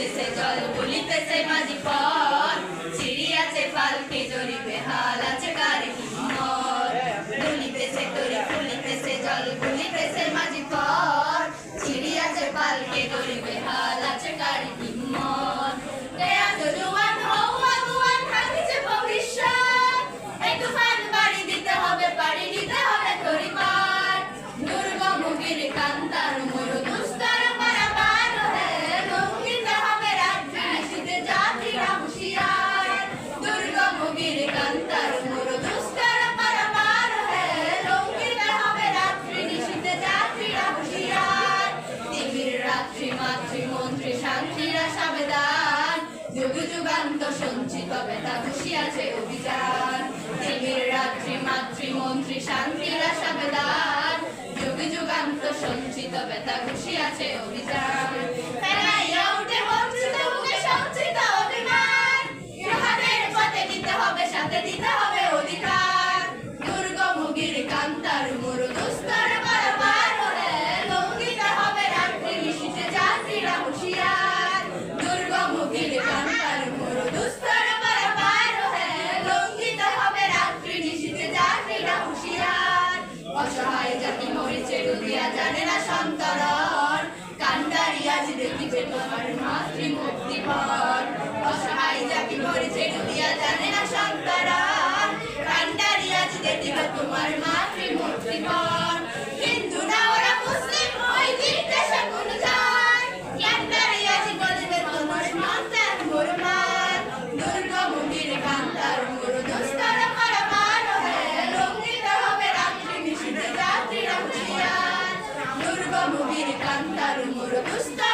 ফুলতেছে জল বলিতেছে মাঝি পর সিঁড়ি আছে ফাল খেজুরি বেহাল আছে কারে কিমর বলিতেছে তরি ফুলিতেছে জল বলিতেছে মাঝি পর সিঁড়ি আছে পাল খেজুরি বেহাল যুগ যুগান্ত সঞ্চিত বেতা ঘুষিয়াছে অভিযান। দেবীর রাত্রি মাতৃমন্ত্রী শান্তির আশা বেদান যুগ যুগান্ত সঞ্চিত বেতা ঘুষিয়াছে অভিযান। ফেলাইয়া দিতে হবে, সাথে দিতে হবে American Tarumuru Pusta